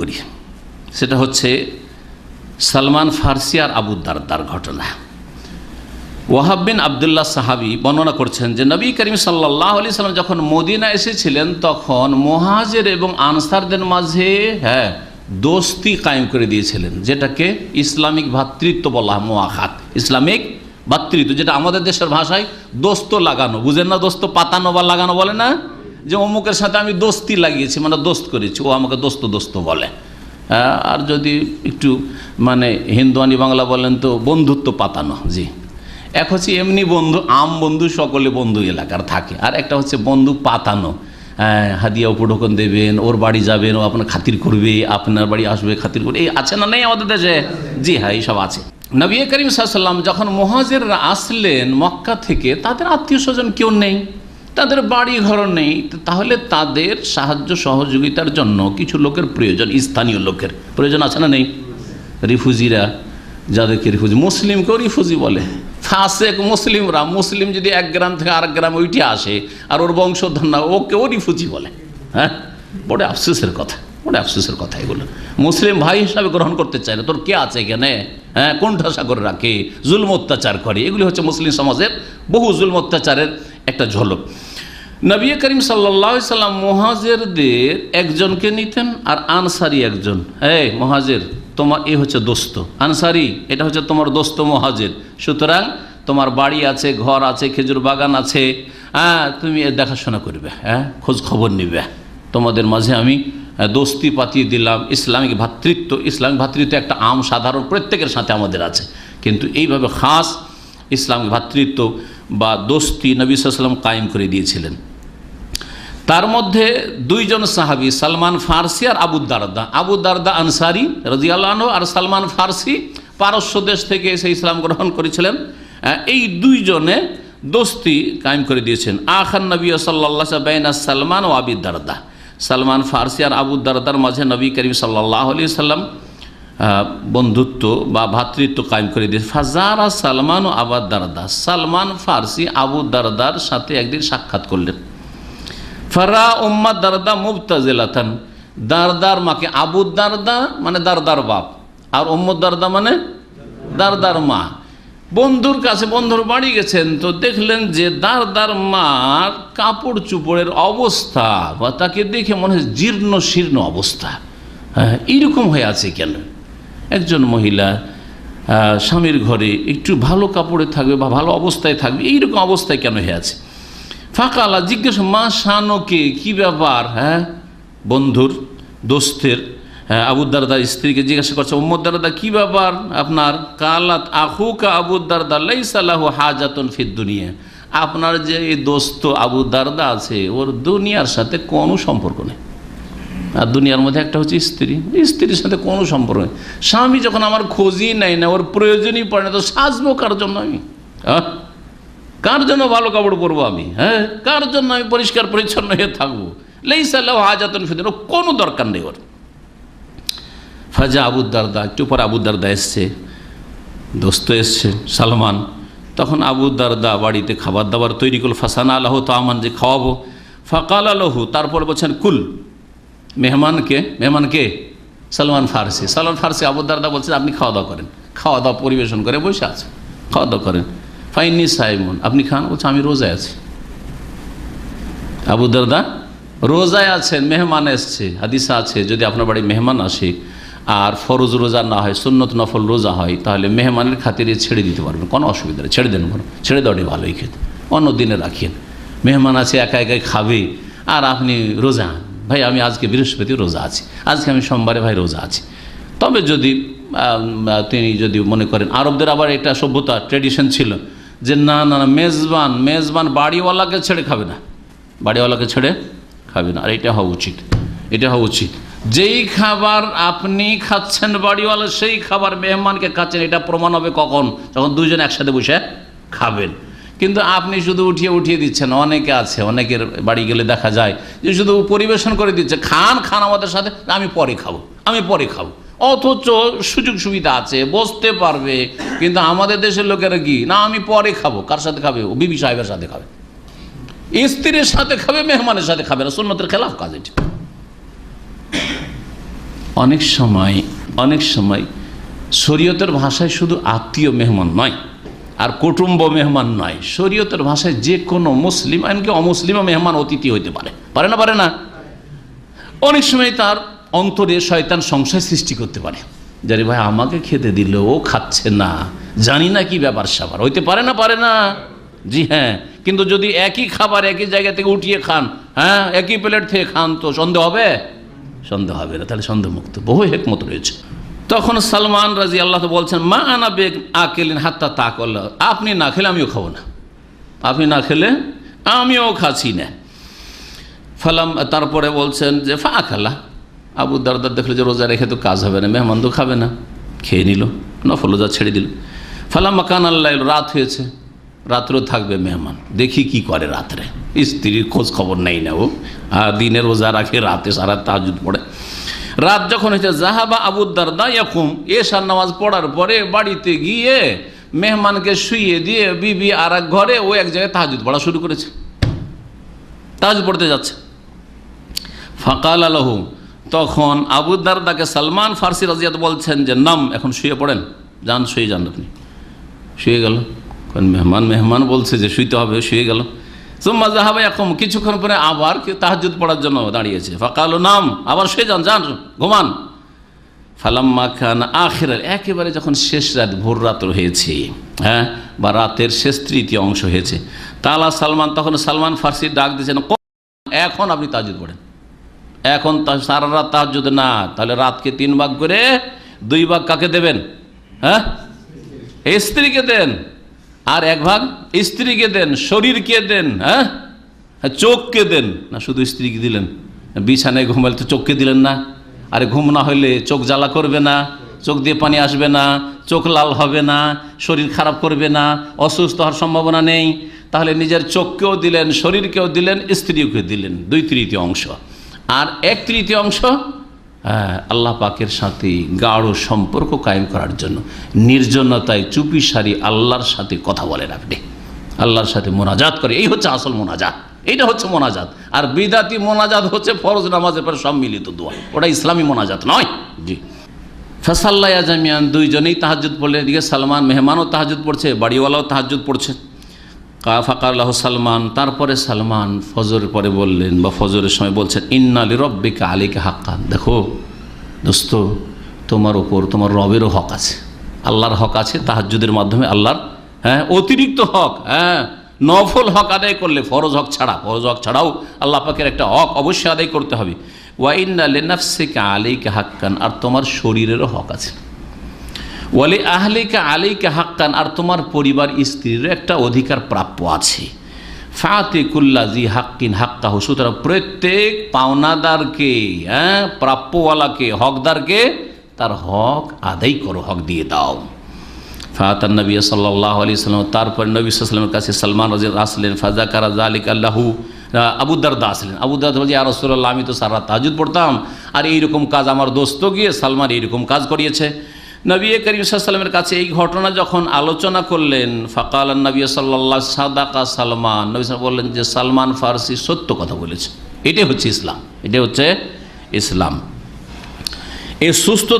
করি। সেটা হচ্ছে সালমান ফার্সি আর আবু দারদার ঘটনা। ওয়াহাব বিন আবদুল্লাহ সাহাবি বর্ণনা করছেন যে, নবী করিম সাল্লাহ আলি সাল্লাম যখন মদিনা এসেছিলেন, তখন মহাজের এবং আনসারদের মাঝে হ্যাঁ দোস্তি কায়েম করে দিয়েছিলেন, যেটাকে ইসলামিক ভাতৃত্ব বলা হয় মোয়াখাত ইসলামিক ভ্রাতৃত্ব যেটা আমাদের দেশের ভাষায় দোস্ত লাগানো। বুঝেন না দোস্ত, পাতানো বা লাগানো বলে না? যে অমুকের সাথে আমি দোস্তি লাগিয়েছি মানে দোস্ত করেছি ও আমাকে দোস্ত দোস্ত বলে। হ্যাঁ, আর যদি একটু মানে হিন্দুয়ানি বাংলা বলেন তো বন্ধুত্ব পাতানো জি। এক হচ্ছে এমনি বন্ধু আম বন্ধু সকলে বন্ধু এলাকার থাকে। আর একটা হচ্ছে বন্ধু পাতানো। হ্যাঁ, হাদিয়া উপঢোকন দেবেন ওর বাড়ি যাবেন ও আপনার খাতির করবে আপনার বাড়ি আসবে খাতির করবে এই আছে না নেই আমাদের দেশে? জি হ্যাঁ এইসব আছে। নবী করিম সাল্লাম যখন মহাজেররা আসলেন মক্কা থেকে তাদের আত্মীয় স্বজন কেউ নেই। তাদের বাড়ি ঘর নেই তাহলে তাদের সাহায্য সহযোগিতার জন্য কিছু লোকের প্রয়োজন, স্থানীয় লোকের। প্রয়োজন আছে না নেই? রিফুজিরা, যাদেরকে রিফুজি, মুসলিমকেও রিফুজি বলে। ফাসেক মুসলিমরা, মুসলিম যদি এক গ্রাম থেকে আরেক গ্রাম ওইটি আসে, আর ওর বংশধর না, ওকেও রিফুজি বলে। হ্যাঁ? বড় আফসোসের কথা, বড় আফসোসের কথা এগুলো। মুসলিম ভাই হিসাবে গ্রহণ করতে চায় না, তোর কে আছে এখানে? হ্যাঁ? কোণঠাসা করে রাখে? জুলম অত্যাচার করে। এগুলি হচ্ছে মুসলিম সমাজের বহু জুলম অত্যাচারের একটা ঝলক। নবী করিম সাল্লাহ সাল্লাম মহাজেরদের একজনকে নিতেন আর আনসারি একজন। হ্যাঁ মহাজের, তোমার এ হচ্ছে দোস্ত। আনসারি, এটা হচ্ছে তোমার দোস্ত মহাজের। সুতরাং তোমার বাড়ি আছে, ঘর আছে, খেজুর বাগান আছে হ্যাঁ তুমি এর দেখাশোনা করবে হ্যাঁ খোঁজ খবর নিবে। তোমাদের মাঝে আমি দোস্তি পাতিয়ে দিলাম, ইসলামিক ভ্রাতৃত্ব ইসলামিক ভ্রাতৃত্ব একটা আম সাধারণ প্রত্যেকের সাথে আমাদের আছে। কিন্তু এইভাবে খাস ইসলামিক ভ্রাতৃত্ব বা দোস্তি নবী সাল্লাম কায়েম করে দিয়েছিলেন। তার মধ্যে দুইজন সাহাবি, সালমান ফার্সি আর আবু দারদা। আবু দারদা আনসারি রাজিয়াল্লাহ আর সালমান ফার্সি পারস্য দেশ থেকে এসে ইসলাম গ্রহণ করেছিলেন। এই দুইজনে দোস্তি কায়েম করে দিয়েছেন। আখান নবী সাল্লাহ বেনা সালমান ও আবি দারদা। সালমান ফার্সি আর আবু দারদার মাঝে নবী করিম সাল্লাহ আলি সাল্লাম বন্ধুত্ব বা ভ্রাতৃত্ব কায়েম করে দিয়েছে। ফাজারা সালমান ও আবাদ দারদা। সালমান ফার্সি আবু দারদার সাথে একদিন সাক্ষাৎ করলেন। ফারা উম্মা দারদা মুবতাজিলাতান। দারদার মাকে আবু দারদা মানে দারদার বাপ। আর উম্মদ দারদা মানে দারদার মা। বন্ধুর কাছে বন্ধুর বাড়ি গেছেন তো দেখলেন যে দারদার মার কাপড় চুপড়ের অবস্থা বা তাকে দেখে মনে হয় জীর্ণ শীর্ণ অবস্থা। হ্যাঁ এইরকম হয়ে আছে কেন? একজন মহিলা স্বামীর ঘরে একটু ভালো কাপড়ে থাকবে বা ভালো অবস্থায় থাকবে, এইরকম অবস্থায় কেন হয়ে আছে? ফাঁকা আলা জিজ্ঞেস, মা শানকে কি ব্যাপার হ্যাঁ? বন্ধুর, দোস্তের হ্যাঁ আবুদ্দারদার স্ত্রীকে জিজ্ঞাসা করছে উম্মদারদা কি ব্যাপার আপনার? কালাত আহুকা আবুদ্দারদা লাইসালাহু হাজাতুন ফিদ দুনিয়া। আপনার যে এই দোস্ত আবুদ্দারদা আছে, ওর দুনিয়ার সাথে কোনো সম্পর্ক নেই। আর দুনিয়ার মধ্যে একটা হচ্ছে স্ত্রী। স্ত্রীর সাথে কোনো সম্পর্ক নেই। স্বামী যখন আমার খোঁজই নেয় না, ওর প্রয়োজনই পড়ে না, তো সাজবো কার জন্য আমি? হ্যাঁ কার জন্য ভালো কাপড় পরবো আমি? হ্যাঁ? কার জন্য আমি পরিষ্কার পরিচ্ছন্ন হয়ে থাকব? লেইসাল্লাহ হাজাতন ফিদিন ওর কোনো দরকার নেই ওর। ফাজা আবুদ্দারদা একটু পর আবুদ্দারদা এসছে। দোস্ত এসছে, সালমান। তখন আবুদ্দারদা বাড়িতে খাবার দাবার তৈরি করল। ফাসানা আল্লাহ তো আমান যে খাওয়াবো। ফাকাল আলহু তারপর বলছেন, কুল। মেহমানকে মেহমানকে সালমান ফার্সি। সালমান ফার্সি আবুদ্দারদা বলছেন, আপনি খাওয়া দাওয়া করেন। খাওয়া দাওয়া পরিবেশন করে বসে আছে। খাওয়া দাওয়া করেন। ফাইনি সাইমন, আপনি খান? বলছে, আমি রোজায় আছি। আবু দারদা, রোজায় আছেন, মেহমান এসছে। হাদিসা আছে, যদি আপনার বাড়ি মেহমান আসে আর ফরজ রোজা না হয়, সুন্নত নফল রোজা হয়, তাহলে মেহমানের খাতিরে ছেড়ে দিতে পারবেন। কোনো অসুবিধা নেই, ছেড়ে দেন বরং ছেড়ে দেওয়াটাই ভালোই খেতে অন্য দিনে রাখেন। মেহমান আছে, একা একাই খাবে, আর আপনি রোজা ভাই, আমি আজকে বৃহস্পতি রোজা আছি। আজকে আমি সোমবারে ভাই রোজা আছি। তবে যদি তিনি যদি মনে করেন, আরবদের আবার এটা সভ্যতা ট্রেডিশন ছিল যে না না না, মেজবান মেজবান বাড়িওয়ালাকে ছেড়ে খাবে না। বাড়িওয়ালাকে ছেড়ে খাবে না। আর এটা হওয়া উচিত। এটা হওয়া উচিত। যেই খাবার আপনি খাচ্ছেন বাড়িওয়ালা, সেই খাবার মেহমানকে খাচ্ছেন, এটা প্রমাণ হবে কখন? যখন দুইজন একসাথে বসে খাবেন। কিন্তু আপনি শুধু উঠিয়ে উঠিয়ে দিচ্ছেন, অনেকে আছে, অনেকের বাড়ি গেলে দেখা যায় যে শুধু পরিবেশন করে দিচ্ছে, খান খান আমাদের সাথে, আমি পরে খাব, আমি পরে খাব। অথচ সুযোগ সুবিধা আছে, বসতে পারবে, কিন্তু আমাদের দেশের লোকেরা কি? না, আমি পরে খাব, কার সাথে খাবে? ও বিবি সাহেবের সাথে খাবে। স্ত্রীর সাথে খাবে, মেহমানের সাথে খাবে না, সুন্নতের খেলাফ কাজ এটি। অনেক সময় অনেক সময় শরীয়তের ভাষায় শুধু আত্মীয় মেহমান নয় আর কুটুম্ব মেহমান নয় শরীয়তের ভাষায় যে কোনো মুসলিম, এমনকি অমুসলিমও মেহমান অতিথি হইতে পারে। পারে না পারে না? অনেক সময় তার অন্তরে শয়তান সংশয় সৃষ্টি করতে পারে। যারে ভাই, আমাকে খেতে দিল ও খাচ্ছে না। জানি না কি ব্যাপার স্যাপার হইতে পারে না পারে না? জি হ্যাঁ। কিন্তু যদি একই খাবার একই জায়গা থেকে উঠিয়ে খান হ্যাঁ একই প্লেট থেকে খান, তো সন্দেহ হবে? সন্দেহ হবে না। তাহলে সন্দেহ মুক্ত বহু হেকমত রয়েছে। তখন সালমান রাজি আল্লাহ তো বলছেন, মা আনা বেগ আকেলিন হাত্তা তাক আপনি না খেলে আমিও খাব না। আপনি না খেলে আমিও খাচ্ছি না। ফালাম তারপরে বলছেন যে, ফা খালা আবু দারদার দেখলে যে রোজা রেখে তো কাজ হবে না, মেহমান তো খাবে না। খেয়ে নিল, নফল রোজা ছেড়ে দিল। ফালাম মাকান আল্লাহ রাত হয়েছে। রাত্রেও থাকবে মেহমান। দেখি কি করে রাত্রে। স্ত্রীর খোঁজ খবর নেই না ও। আর দিনে রোজা রাখে, রাতে সারা তাজুদ পড়ে। রাত যখন হয়েছে জাহাবা আবু দারদা ইয়াকুম, এশার নামাজ পড়ার পরে বাড়িতে গিয়ে মেহমানকে শুইয়ে দিয়ে বিবি আর এক ঘরে ও এক জায়গায় তাহাজুদ পড়া শুরু করেছে। তাজ পড়তে যাচ্ছে। ফাকাল আলহু তখন আবু দারদাকে সালমান ফার্সি রাজিয়াত বলছেন যে, নাম, এখন শুয়ে পড়েন, যান, শুয়ে যান আপনি। শুয়ে গেল। কারণ মেহমান মেহমান বলছে যে, শুইতে হবে, শুয়ে গেল। সোম্মা জাহাবা এখন কিছুক্ষণ পরে আবার তাহাজুদ পড়ার জন্য দাঁড়িয়েছে। ফাঁকালো নাম, আবার শুয়ে যান যান, ঘুমান। ফালাম্মা খান আখের একেবারে যখন শেষ রাত, ভোর রাত্র হয়েছে হ্যাঁ বা রাতের শেষ তৃতীয় অংশ হয়েছে, তালা সালমান, তখন সালমান ফার্সি ডাক দিয়েছেন এখন আপনি তাজুদ পড়েন। এখন সারা রাত তাহাজুদ না, তাহলে রাতকে তিন ভাগ করে দুই ভাগ কাকে দেবেন? হ্যাঁ? স্ত্রীকে দেন। আর এক ভাগ স্ত্রীকে দেন শরীরকে দেন হ্যাঁ? হ্যাঁ, চোখকে দেন। না শুধু স্ত্রীকে দিলেন। বিছানায় ঘুমালে তো চোখকে দিলেন না। আরে ঘুম না হলে চোখ জ্বালা করবে না চোখ দিয়ে পানি আসবে না চোখ লাল হবে না শরীর খারাপ করবে না অসুস্থ হওয়ার সম্ভাবনা নেই। তাহলে নিজের চোখকেও দিলেন শরীরকেও দিলেন স্ত্রীকে দিলেন। দুই তৃতীয় অংশ আর এক তৃতীয় অংশ আল্লাহ পাকের সাথে গাঢ় সম্পর্ক কায়েম করার জন্য। নির্জনতায় চুপি সারি আল্লাহর সাথে কথা বলেন আপনি। আল্লাহর সাথে মোনাজাত করে। এই হচ্ছে আসল মোনাজাত। এইটা হচ্ছে মোনাজাত। আর বিদাতি মোনাজাত হচ্ছে ফরজ নামাজের পর সম্মিলিত দোয়া। ওটা ইসলামী মোনাজাত নয়। জি। ফেসাল্লাহ আজামিয়ান দুইজনেই তাহাজুদ পড়লেন। এদিকে সালমান, মেহমানও তাহাজুদ পড়ছে, বাড়িওয়ালাও তাহাজুদ পড়ছে। ফাকাল্লাহ সালমান, তারপরে সালমান ফজরের পরে বললেন বা ফজরের সময় বলছেন ইন্নালি রব্বিকা আলীকে হাক্কান। দেখো দোস্ত, তোমার ওপর, তোমার রবেরও হক আছে। আল্লাহর হক আছে তাহাজুদের মাধ্যমে আল্লাহর হ্যাঁ অতিরিক্ত হক হ্যাঁ নফল হক আদায় করলে ফরজ হক ছাড়া, ফরজ হক ছাড়াও আল্লাহ পাকের একটা হক অবশ্যই আদায় করতে হবে। ওয়াইন্না লেনাফসিকা আলীকে হাক্কান, আর তোমার শরীরেরও হক আছে। ওয়ালি আহলিকা আলীকে হাক্কান, আর তোমার পরিবার স্ত্রীর একটা অধিকার প্রাপ্য আছে। ফাতে কুল্লাজি হাক্কিন হাক্কাহু, সুতরাং প্রত্যেক পাওনাদারকে হ্যাঁ প্রাপ্যওয়ালাকে, হকদারকে তার হক আদায় করো, হক দিয়ে দাও। ফাতার নবী সাল্লাহ আলি সাল্লাম তারপর নবী সাল্লামের কাছে সালমান রাজিদ আসলেন ফাজা কারা জালিক আল্লাহু আবুদারদা আসলেন। আবুদার বলছি আর রসুল্লাহ আমি তো সারা তাজুদ পড়তাম, আর এইরকম কাজ আমার দোস্ত গিয়ে সালমান এইরকম কাজ করিয়েছে। নবী করিম সাল্লামের কাছে এই ঘটনা যখন আলোচনা করলেন, ফাকাল নবী সাল্লাহ সাদাকা সালমান। নবী সাল বললেন যে, সালমান ফার্সি সত্য কথা বলেছে। এটাই হচ্ছে ইসলাম, এটাই হচ্ছে ইসলাম। এই সুস্থতা